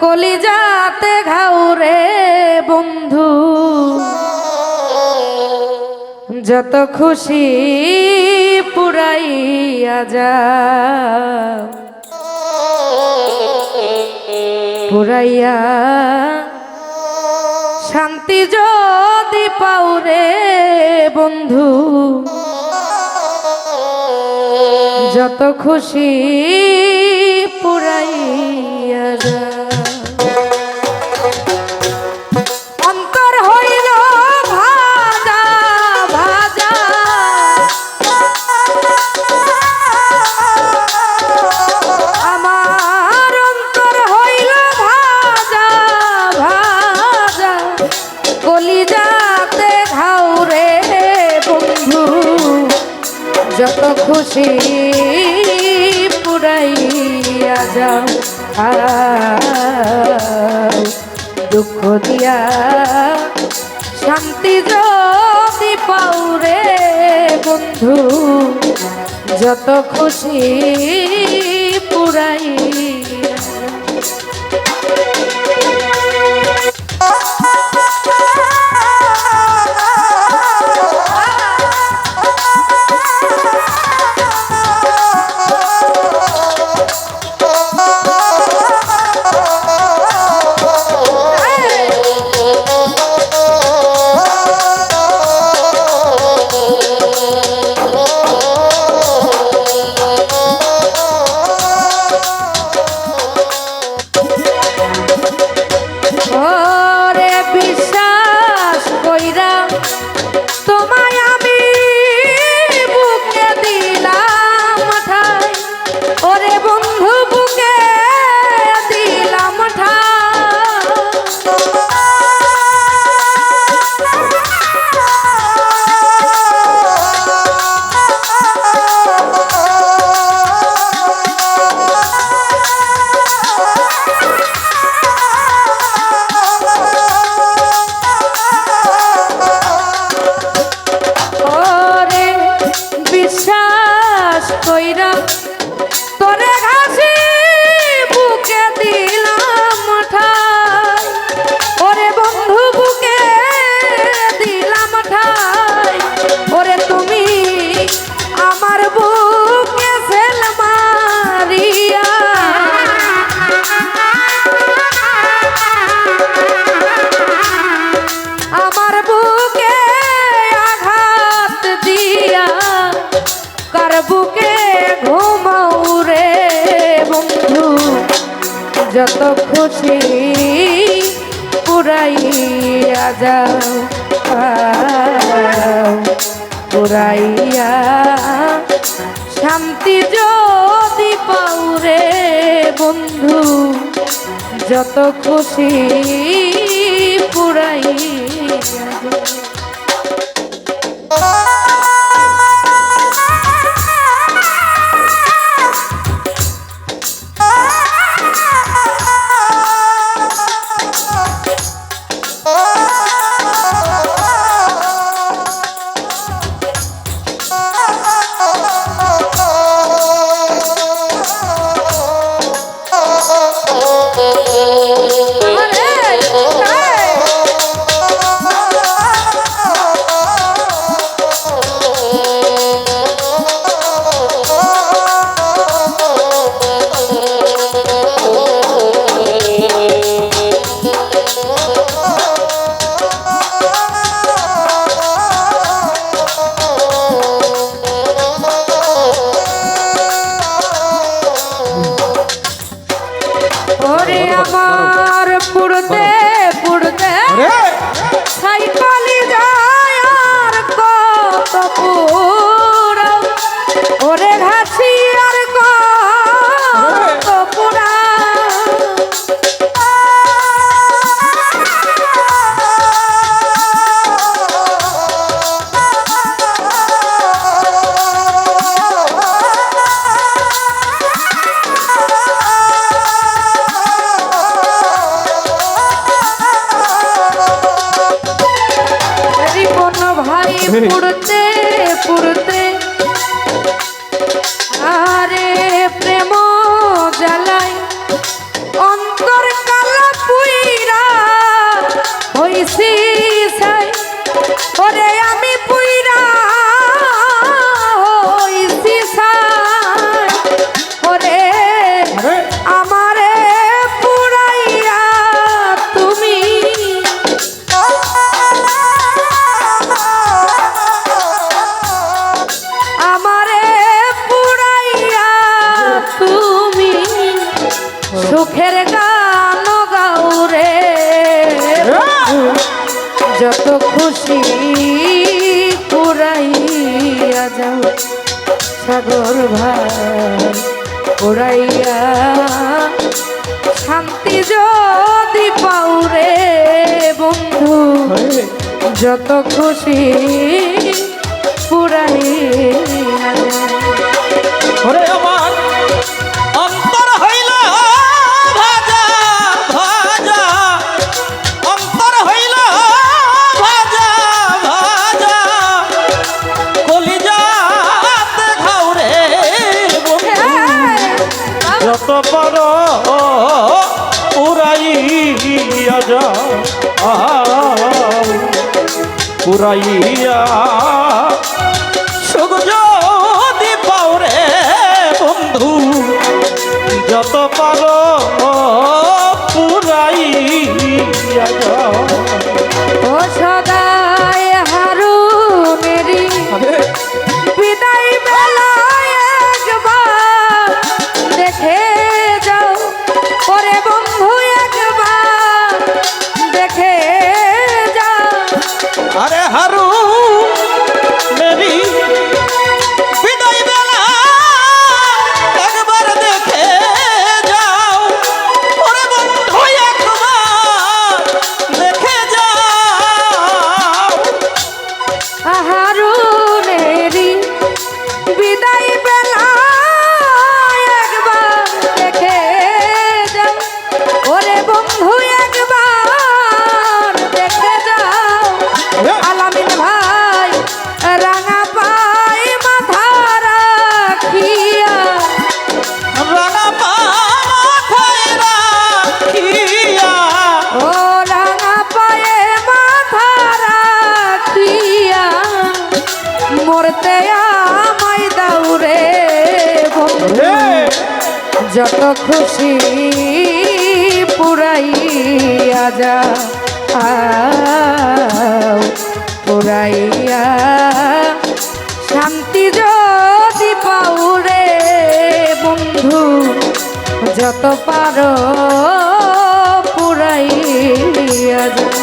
কলিজাতে ঘাউরে বন্ধু। যত খুশি পুরাইয়া যা। পুরাইয়া শান্তি যদি পাউরে বন্ধু। যত খুশি পুরাইয়া যা। খুশি পুরাইয়া যাও দুঃখ দিয়া। শান্তি যদি পাউরে বন্ধু যত খুশি পুরাইয়া যত খুশি পুরাইয়া যাও পুরাইয়া শান্তি যদি পাও রে বন্ধু যত খুশি পুরাইয়া আমার পুড়তে পুড়তে সাইকলি পুরতে পুরতে আরে প্রেম জ্বালাই অন্তর কালা পুইরা হইছি সাই ওরে গান গাউরে যত খুশি পুরাইয়া যাও সাগর ভাই পুরাইয়া। শান্তি যদি পাউরে বন্ধু যত খুশি পুরাইয়া যত বড় পুরাইয়া যা পুরাইয়া সুখ যদি পাওরে বন্ধু, যত পারো পুরাইয়া যা ও সদায় খুশি পুরাইয়া যা পুরাইয়া। শান্তি যদি পাউরে বন্ধু যত পারো পুরাইয়া যা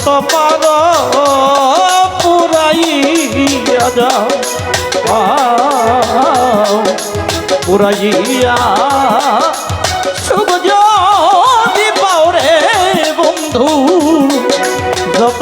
যত পার পুরাইয়া যাও পুরাইয়া শুভ যদি পাওরে বন্ধু যত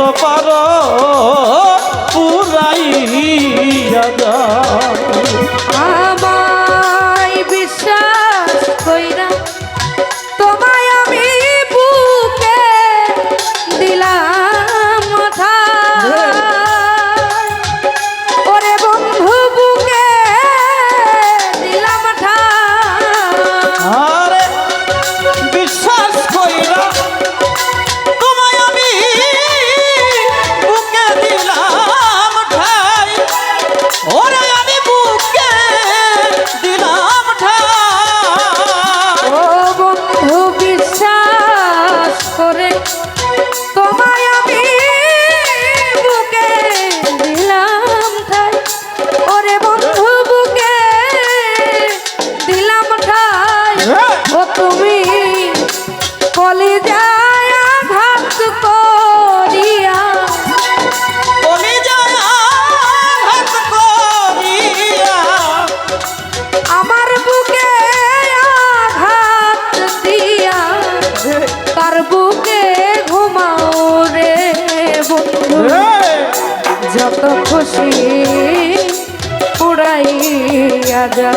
যা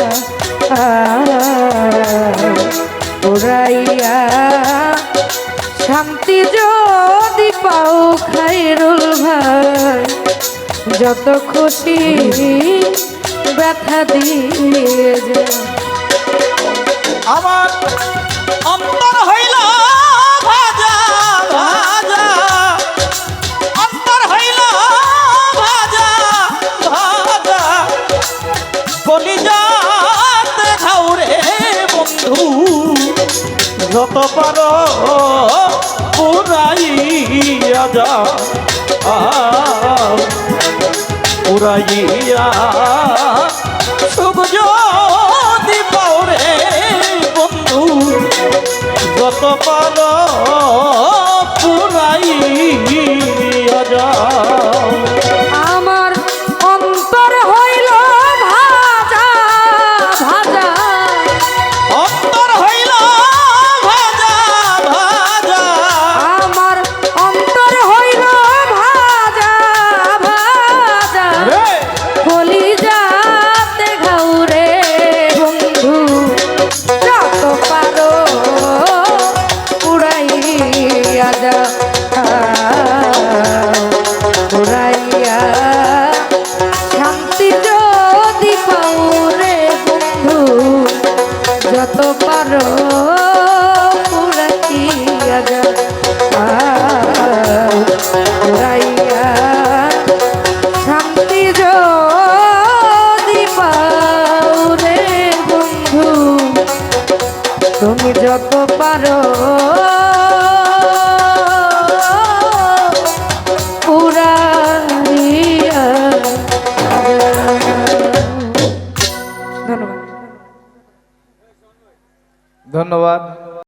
উড়াইয়া শান্তি যদি পাও খাইরুল ভাই, যত খুশি ব্যথা দিয়ে যা আমার অন্তর হইল ভাজা ভাজা। অন্তর হইল ভাজা ভাজা। কলিজাতে যত পারো উড়াইয়া যা উড়াইয়া সূর্য দীপরে বন্ধু যত পারো পুরাইয়া যা